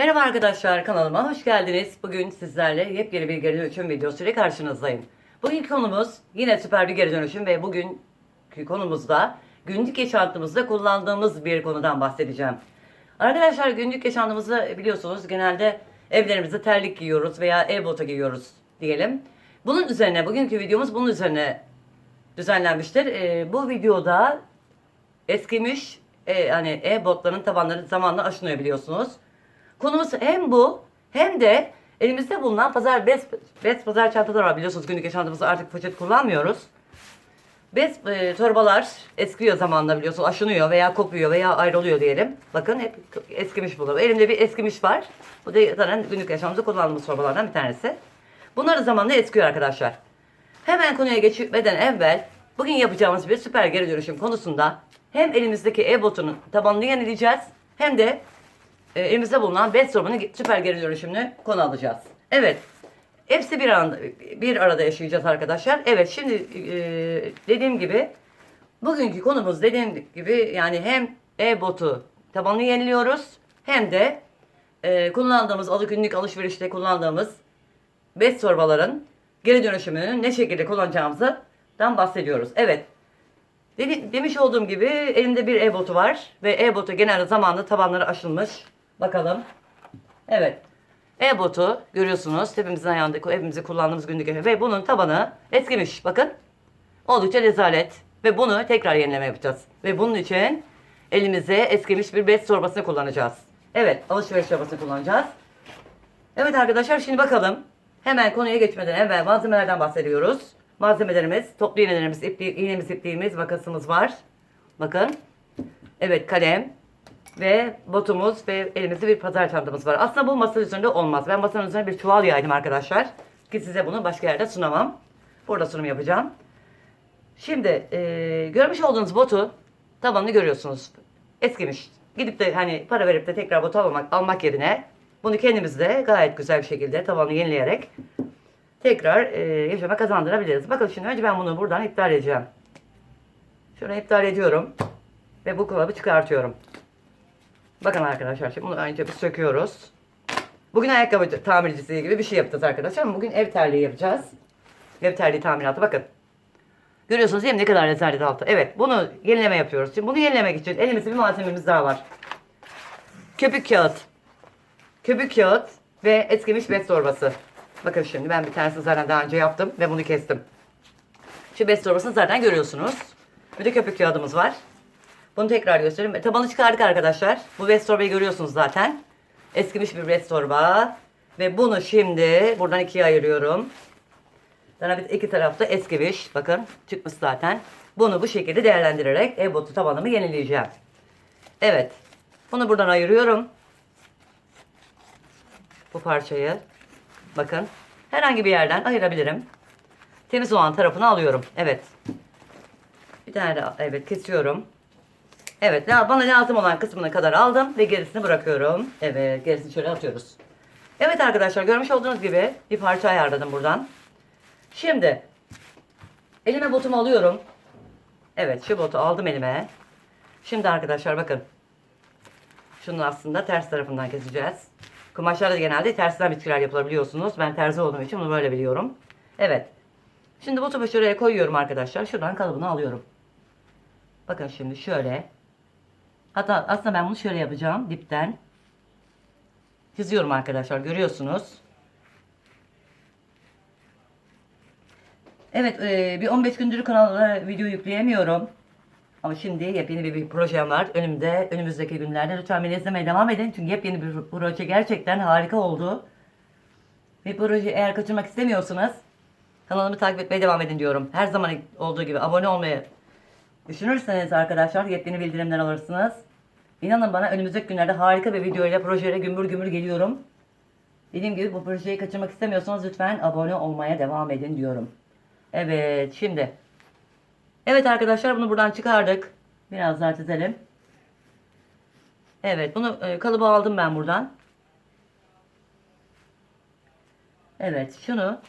Merhaba arkadaşlar kanalıma hoş geldiniz. Bugün sizlerle yepyeni bir geri dönüşüm videosuyla karşınızdayım. Bugünkü konumuz yine süper bir geri dönüşüm ve bugünkü konumuzda günlük yaşantımızda kullandığımız bir konudan bahsedeceğim. Arkadaşlar günlük yaşantımızda biliyorsunuz genelde evlerimizde terlik giyiyoruz veya ev bota giyiyoruz diyelim. Bunun üzerine bugünkü videomuz bunun üzerine düzenlenmiştir. Ee, bu videoda eskimiş e, hani e-botların tabanları zamanla aşınıyor biliyorsunuz. Konumuz hem bu hem de elimizde bulunan pazar bez, bez pazar çantalar var biliyorsunuz günlük yaşantımızda artık poşet kullanmıyoruz. Bez e, torbalar eskiyor zamanla biliyorsunuz aşınıyor veya kopuyor veya ayrılıyor diyelim. Bakın hep eskimiş bu. Elimde bir eskimiş var. Bu da zaten günlük yaşamımızda kullandığımız torbalardan bir tanesi. Bunları zamanla eskiyor arkadaşlar. Hemen konuya geçmeden evvel bugün yapacağımız bir süper geri dönüşüm konusunda hem elimizdeki e-botunun tabanını yenileyeceğiz hem de e, elimizde bulunan bez sorbanın süper geri dönüşümünü konu alacağız. Evet. Hepsi bir anda bir arada yaşayacağız arkadaşlar. Evet şimdi e, dediğim gibi bugünkü konumuz dediğim gibi yani hem e-botu tabanını yeniliyoruz hem de e, kullandığımız günlük alışverişte kullandığımız bez torbaların geri dönüşümünü ne şekilde kullanacağımızdan bahsediyoruz. Evet. Dedi, demiş olduğum gibi elimde bir e-botu var ve e-botu genelde zamanla tabanları aşılmış. Bakalım. Evet. E-botu görüyorsunuz hepimizin ayağında hepimizi kullandığımız günlük yaşam ve bunun tabanı eskimiş. Bakın. Oldukça rezalet. Ve bunu tekrar yenileme yapacağız. Ve bunun için elimize eskimiş bir bez torbasını kullanacağız. Evet alışveriş torbasını kullanacağız. Evet arkadaşlar şimdi bakalım. Hemen konuya geçmeden evvel malzemelerden bahsediyoruz. Malzemelerimiz, toplu iğnelerimiz, ipli, iğnemiz, ipliğimiz, makasımız var. Bakın. Evet kalem ve botumuz ve elimizde bir pazar çantamız var. Aslında bu masa üzerinde olmaz. Ben masanın üzerine bir çuval yaydım arkadaşlar. Ki size bunu başka yerde sunamam. Burada sunum yapacağım. Şimdi e, görmüş olduğunuz botu tabanını görüyorsunuz. Eskimiş. Gidip de hani para verip de tekrar botu almak, almak yerine bunu kendimiz de gayet güzel bir şekilde tabanını yenileyerek tekrar e, yaşama kazandırabiliriz. Bakın şimdi önce ben bunu buradan iptal edeceğim. Şunu iptal ediyorum. Ve bu kılavı çıkartıyorum. Bakın arkadaşlar şimdi bunu önce bir söküyoruz. Bugün ayakkabı tamircisi gibi bir şey yapacağız arkadaşlar bugün ev terliği yapacağız. Ev terliği tamiratı bakın. Görüyorsunuz değil mi ne kadar rezalet altı. Evet bunu yenileme yapıyoruz. Şimdi bunu yenilemek için elimizde bir malzememiz daha var. Köpük kağıt. Köpük kağıt ve eskimiş bez torbası. Bakın şimdi ben bir tanesini zaten daha önce yaptım ve bunu kestim. Şu bez torbasını zaten görüyorsunuz. Bir de köpük kağıdımız var. Bunu tekrar göstereyim. E, tabanı çıkardık arkadaşlar. Bu bez torbayı görüyorsunuz zaten. Eskimiş bir bez torba. Ve bunu şimdi buradan ikiye ayırıyorum. Sana bir iki tarafta eskimiş. Bakın çıkmış zaten. Bunu bu şekilde değerlendirerek e-botu tabanımı yenileyeceğim. Evet. Bunu buradan ayırıyorum. Bu parçayı. Bakın. Herhangi bir yerden ayırabilirim. Temiz olan tarafını alıyorum. Evet. Bir tane de evet kesiyorum. Evet bana lazım olan kısmına kadar aldım ve gerisini bırakıyorum. Evet gerisini şöyle atıyoruz. Evet arkadaşlar görmüş olduğunuz gibi bir parça ayarladım buradan. Şimdi elime botumu alıyorum. Evet şu botu aldım elime. Şimdi arkadaşlar bakın. Şunun aslında ters tarafından keseceğiz. Kumaşlarda genelde tersten bitkiler yapılabiliyorsunuz. Ben terzi olduğum için bunu böyle biliyorum. Evet. Şimdi botumu şuraya koyuyorum arkadaşlar. Şuradan kalıbını alıyorum. Bakın şimdi şöyle. Hatta aslında ben bunu şöyle yapacağım. Dipten. Çiziyorum arkadaşlar. Görüyorsunuz. Evet e, bir 15 gündür kanala video yükleyemiyorum. Ama şimdi yepyeni bir, bir projem var. Önümde, önümüzdeki günlerde lütfen beni izlemeye devam edin. Çünkü yepyeni bir proje gerçekten harika oldu. Bir proje eğer kaçırmak istemiyorsanız kanalımı takip etmeye devam edin diyorum. Her zaman olduğu gibi abone olmayı düşünürseniz arkadaşlar yepyeni bildirimler alırsınız. İnanın bana önümüzdeki günlerde harika bir videoyla projeyle gümbür gümbür geliyorum. Dediğim gibi bu projeyi kaçırmak istemiyorsanız lütfen abone olmaya devam edin diyorum. Evet şimdi. Evet arkadaşlar bunu buradan çıkardık. Biraz daha çizelim. Evet bunu e, kalıba aldım ben buradan. Evet şunu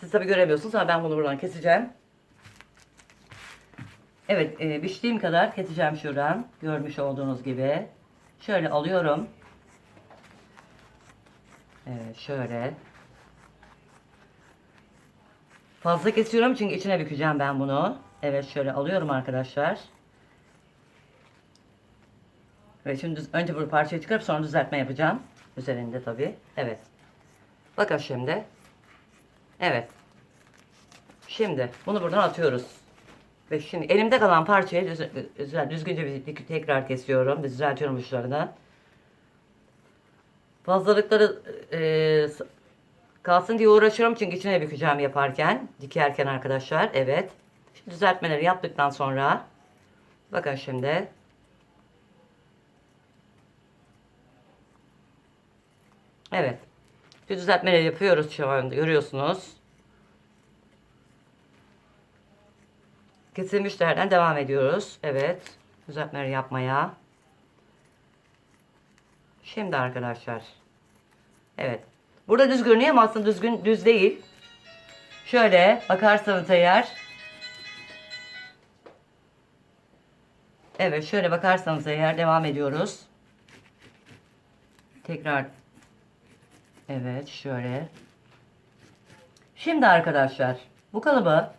siz tabi göremiyorsunuz ama ben bunu buradan keseceğim. Evet e, biçtiğim kadar keseceğim şuradan. Görmüş olduğunuz gibi. Şöyle alıyorum. Evet şöyle. Fazla kesiyorum çünkü içine bükeceğim ben bunu. Evet şöyle alıyorum arkadaşlar. Ve şimdi önce bu parçayı çıkarıp sonra düzeltme yapacağım. Üzerinde tabii. Evet. Bakın şimdi. Evet. Şimdi bunu buradan atıyoruz. Ve şimdi elimde kalan parçayı düz, düz- düzgünce bir tekrar kesiyorum. Düzeltiyorum uçlarını. Fazlalıkları e, kalsın diye uğraşıyorum çünkü içine bükeceğim yaparken, dikerken arkadaşlar. Evet. Şimdi düzeltmeleri yaptıktan sonra bakın şimdi Evet. Şu düzeltmeleri yapıyoruz şu anda görüyorsunuz. Kesilmiş yerden devam ediyoruz. Evet. Düzeltmeleri yapmaya. Şimdi arkadaşlar. Evet. Burada düz görünüyor ama aslında düzgün düz değil. Şöyle bakarsanız eğer. Evet şöyle bakarsanız eğer devam ediyoruz. Tekrar. Evet şöyle. Şimdi arkadaşlar bu kalıbı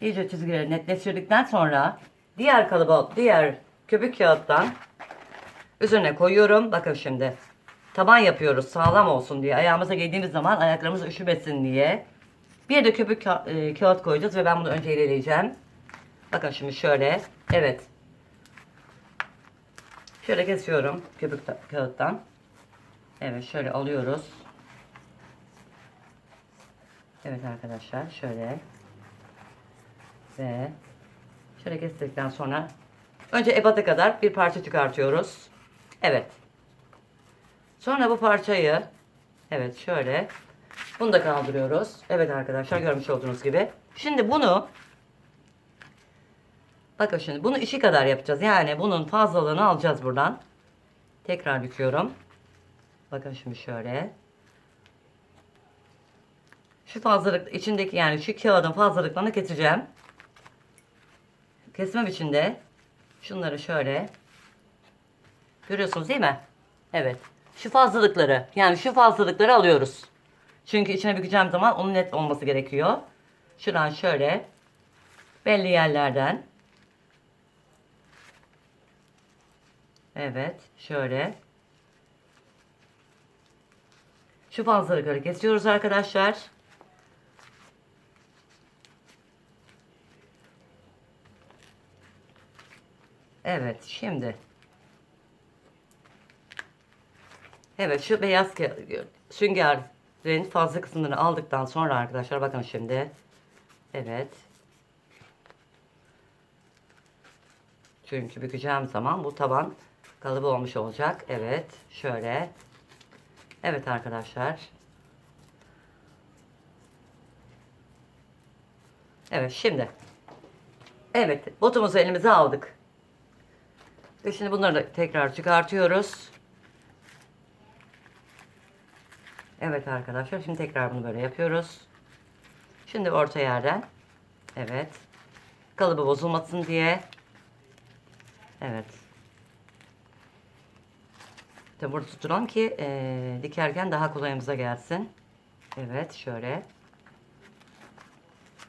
iyice çizgileri netleştirdikten sonra diğer kalıbı diğer köpük kağıttan üzerine koyuyorum. Bakın şimdi. Taban yapıyoruz sağlam olsun diye. Ayağımıza giydiğimiz zaman ayaklarımız üşümesin diye. Bir de köpük ka- e, kağıt koyacağız ve ben bunu önce ilerleyeceğim. Bakın şimdi şöyle. Evet. Şöyle kesiyorum köpük ta- kağıttan. Evet şöyle alıyoruz. Evet arkadaşlar şöyle. Ve şöyle kestikten sonra önce ebata kadar bir parça çıkartıyoruz. Evet. Sonra bu parçayı evet şöyle bunu da kaldırıyoruz. Evet arkadaşlar görmüş olduğunuz gibi. Şimdi bunu bakın şimdi bunu işi kadar yapacağız. Yani bunun fazlalığını alacağız buradan. Tekrar büküyorum. Bakın şimdi şöyle. Şu fazlalık içindeki yani şu kağıdın fazlalıklarını keseceğim. Kesmem için de şunları şöyle görüyorsunuz değil mi? Evet. Şu fazlalıkları yani şu fazlalıkları alıyoruz. Çünkü içine bükeceğim zaman onun net olması gerekiyor. Şuradan şöyle belli yerlerden Evet, şöyle. Şu fazlalıkları kesiyoruz arkadaşlar. Evet, şimdi. Evet, şu beyaz süngerin fazla kısımlarını aldıktan sonra arkadaşlar bakın şimdi. Evet. Çünkü bükeceğim zaman bu taban kalıbı olmuş olacak. Evet. Şöyle. Evet arkadaşlar. Evet şimdi. Evet. Botumuzu elimize aldık. Ve şimdi bunları da tekrar çıkartıyoruz. Evet arkadaşlar. Şimdi tekrar bunu böyle yapıyoruz. Şimdi orta yerden. Evet. Kalıbı bozulmasın diye. Evet. Tabi burada tutturalım ki eee, dikerken daha kolayımıza gelsin. Evet şöyle.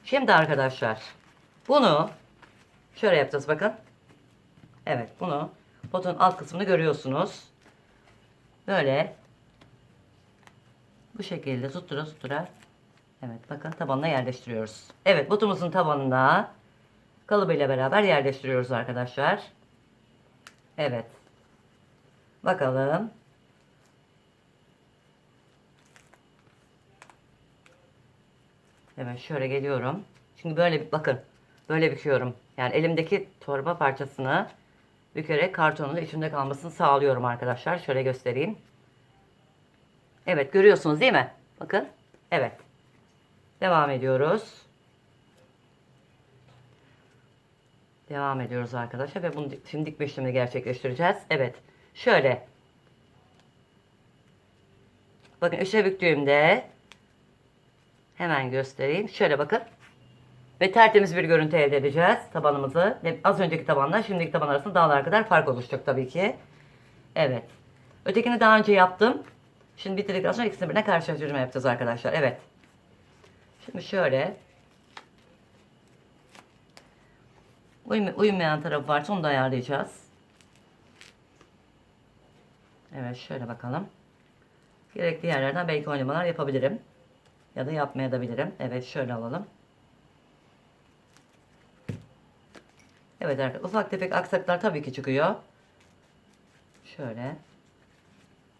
Şimdi arkadaşlar bunu şöyle yapacağız bakın. Evet bunu botun alt kısmını görüyorsunuz. Böyle bu şekilde tuttura tuttura Evet bakın tabanına yerleştiriyoruz. Evet botumuzun tabanına kalıbıyla beraber yerleştiriyoruz arkadaşlar. Evet. Bakalım. Evet şöyle geliyorum. Şimdi böyle bakın. Böyle büküyorum. Yani elimdeki torba parçasını bükerek kartonun içinde kalmasını sağlıyorum arkadaşlar. Şöyle göstereyim. Evet görüyorsunuz değil mi? Bakın. Evet. Devam ediyoruz. Devam ediyoruz arkadaşlar ve bunu di- şimdi dikme işlemini gerçekleştireceğiz. Evet. Şöyle. Bakın üçe büktüğümde hemen göstereyim. Şöyle bakın. Ve tertemiz bir görüntü elde edeceğiz tabanımızı. Az önceki tabanla şimdiki taban arasında dağlar kadar fark oluşacak tabii ki. Evet. Ötekini daha önce yaptım. Şimdi bitirdikten sonra ikisini birine karşılaştırma yapacağız arkadaşlar. Evet. Şimdi şöyle. Uyum, uyumayan tarafı varsa onu da ayarlayacağız. Evet şöyle bakalım. Gerekli yerlerden belki oynamalar yapabilirim. Ya da yapmaya da bilirim. Evet şöyle alalım. Evet arkadaşlar ufak tefek aksaklar tabii ki çıkıyor. Şöyle.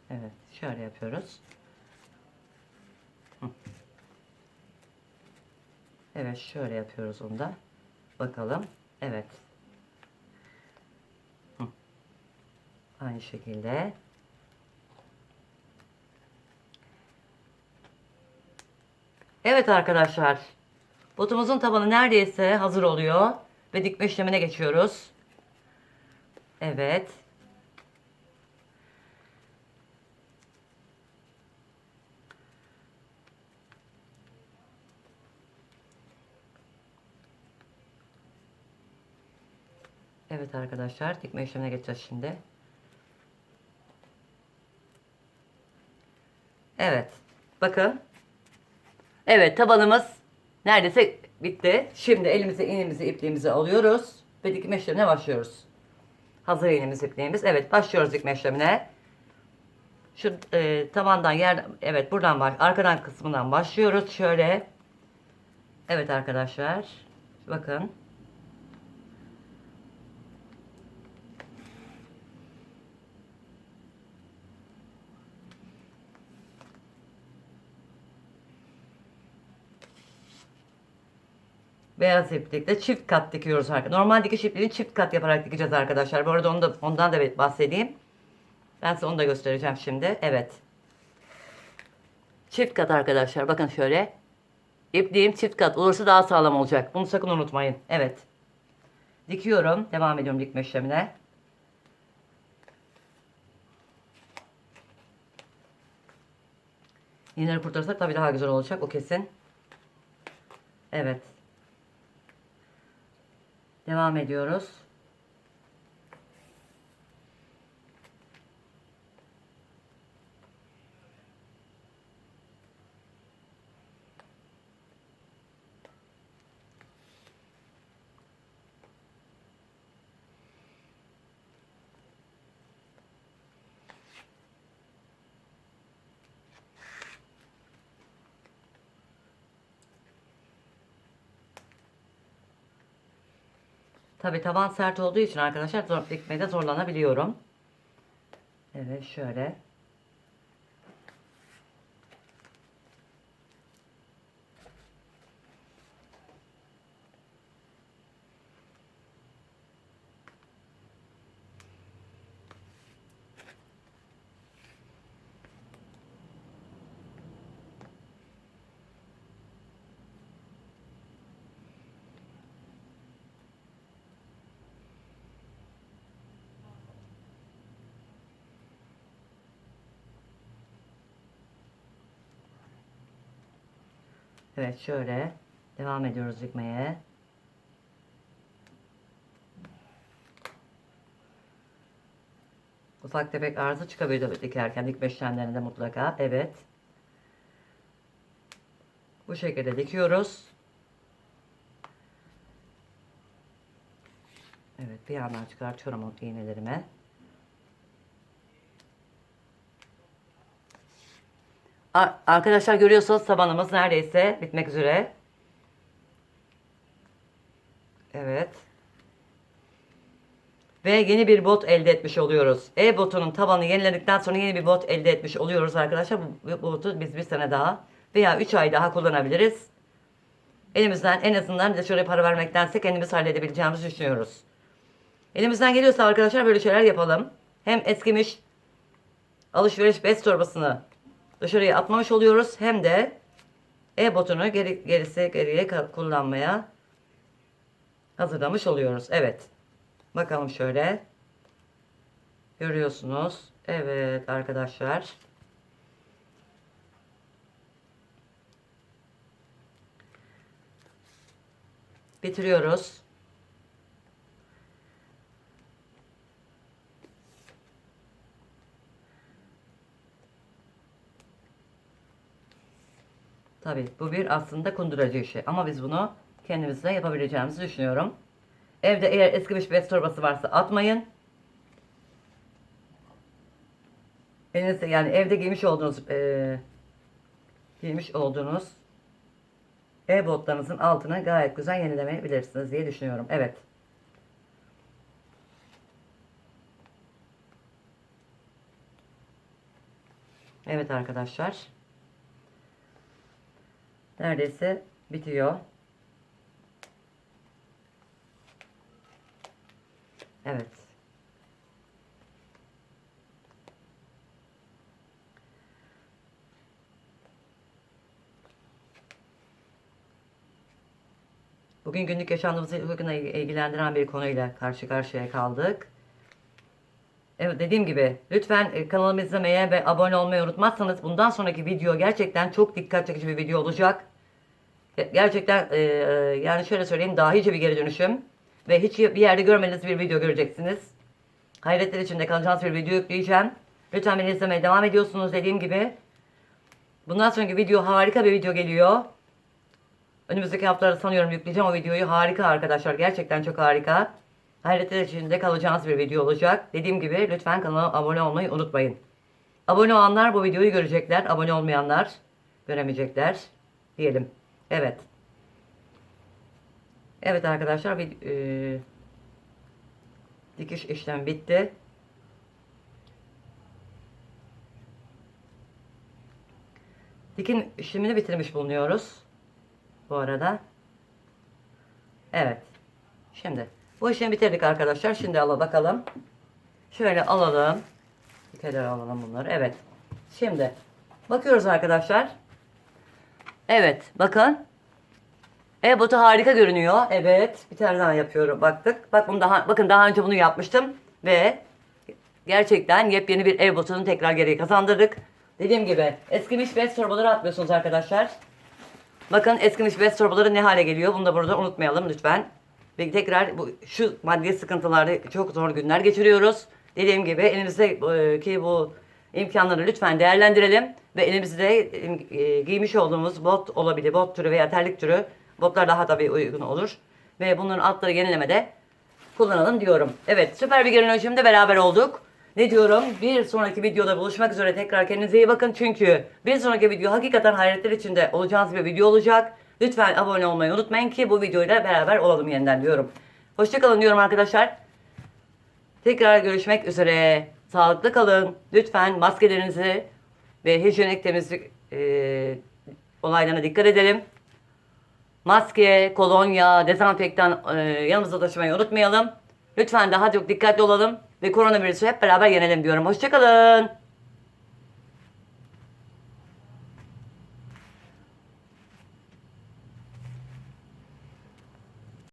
Evet şöyle yapıyoruz. Evet şöyle yapıyoruz onu da. Bakalım. Evet. Aynı şekilde. Evet arkadaşlar. Botumuzun tabanı neredeyse hazır oluyor. Ve dikme işlemine geçiyoruz. Evet. Evet arkadaşlar dikme işlemine geçeceğiz şimdi. Evet. Bakın. Evet tabanımız neredeyse bitti. Şimdi elimize iğnemizi ipliğimizi alıyoruz ve dikme işlemine başlıyoruz. Hazır iğnemiz ipliğimiz. Evet başlıyoruz dikme işlemine. Şu e, tabandan yer evet buradan baş arkadan kısmından başlıyoruz şöyle. Evet arkadaşlar. Bakın. Beyaz iplikle çift kat dikiyoruz arkadaşlar. Normal dikiş ipliğini çift kat yaparak dikeceğiz arkadaşlar. Bu arada onu da, ondan da bahsedeyim. Ben size onu da göstereceğim şimdi. Evet. Çift kat arkadaşlar. Bakın şöyle. İpliğim çift kat olursa daha sağlam olacak. Bunu sakın unutmayın. Evet. Dikiyorum. Devam ediyorum dikme işlemine. İğneleri kurtarırsak tabii daha güzel olacak. O kesin. Evet. Devam ediyoruz. Tabi taban sert olduğu için arkadaşlar zor, dikmede zorlanabiliyorum. Evet şöyle. Evet şöyle devam ediyoruz dikmeye. Ufak tefek arıza çıkabilir dikerken dikme işlemlerinde mutlaka. Evet. Bu şekilde dikiyoruz. Evet bir yandan çıkartıyorum o iğnelerimi. Arkadaşlar görüyorsunuz tabanımız neredeyse bitmek üzere. Evet. Ve yeni bir bot elde etmiş oluyoruz. E-botunun tabanı yeniledikten sonra yeni bir bot elde etmiş oluyoruz arkadaşlar. Bu, botu biz bir sene daha veya 3 ay daha kullanabiliriz. Elimizden en azından dışarıya para vermektense kendimiz halledebileceğimizi düşünüyoruz. Elimizden geliyorsa arkadaşlar böyle şeyler yapalım. Hem eskimiş alışveriş bez torbasını dışarıya atmamış oluyoruz. Hem de e-botunu geri, gerisi geriye kullanmaya hazırlamış oluyoruz. Evet. Bakalım şöyle. Görüyorsunuz. Evet arkadaşlar. Bitiriyoruz. Tabii bu bir aslında kunduracı işi ama biz bunu kendimiz de yapabileceğimizi düşünüyorum. Evde eğer eskimiş bez torbası varsa atmayın. Elinizde yani evde giymiş olduğunuz eee, giymiş olduğunuz e-botlarınızın altını gayet güzel yenilemeyebilirsiniz diye düşünüyorum. Evet. Evet arkadaşlar. Neredeyse bitiyor. Evet. Bugün günlük yaşantımızı ilgilendiren bir konuyla karşı karşıya kaldık. Evet dediğim gibi lütfen e, kanalımı izlemeye ve abone olmayı unutmazsanız bundan sonraki video gerçekten çok dikkat çekici bir video olacak. Ge- Gerçekten e, e, yani şöyle söyleyeyim dahice bir geri dönüşüm ve hiç bir yerde görmediğiniz bir video göreceksiniz. Hayretler içinde kalacağınız bir video yükleyeceğim. Lütfen beni izlemeye devam ediyorsunuz dediğim gibi. Bundan sonraki video harika bir video geliyor. Önümüzdeki haftalarda sanıyorum yükleyeceğim o videoyu. Harika arkadaşlar. Gerçekten çok harika. Hayretler içinde kalacağınız bir video olacak. Dediğim gibi lütfen kanala abone olmayı unutmayın. Abone olanlar bu videoyu görecekler. Abone olmayanlar göremeyecekler. Diyelim. Evet. Evet arkadaşlar bir e, dikiş işlemi bitti. Dikim işlemini bitirmiş bulunuyoruz. Bu arada. Evet. Şimdi bu işlemi bitirdik arkadaşlar. Şimdi alalım bakalım. Şöyle alalım. Bir alalım bunları. Evet. Şimdi bakıyoruz arkadaşlar. Evet. Bakın. E-botu harika görünüyor. Evet. Bir tane daha yapıyorum. Baktık. Bak bunu daha bakın daha önce bunu yapmıştım ve gerçekten yepyeni bir e-botunu tekrar geri kazandırdık. Dediğim gibi eskimiş bez torbaları atmıyorsunuz arkadaşlar. Bakın eskimiş bez torbaları ne hale geliyor. Bunu da burada unutmayalım lütfen. Ve tekrar bu şu maddi sıkıntılarda çok zor günler geçiriyoruz. Dediğim gibi elimizdeki bu imkanları lütfen değerlendirelim ve elimizde e, giymiş olduğumuz bot olabilir, bot türü veya terlik türü botlar daha tabii uygun olur. Ve bunların altları yenilemede kullanalım diyorum. Evet süper bir geri dönüşümde beraber olduk. Ne diyorum? Bir sonraki videoda buluşmak üzere tekrar kendinize iyi bakın. Çünkü bir sonraki video hakikaten hayretler içinde olacağınız bir video olacak. Lütfen abone olmayı unutmayın ki bu videoyla beraber olalım yeniden diyorum. Hoşçakalın diyorum arkadaşlar. Tekrar görüşmek üzere. Sağlıklı kalın. Lütfen maskelerinizi ve hijyenik temizlik e, olaylarına dikkat edelim. Maske, kolonya, dezenfektan e, yanımızda taşımayı unutmayalım. Lütfen daha çok dikkatli olalım ve koronavirüsü hep beraber yenelim diyorum. Hoşçakalın.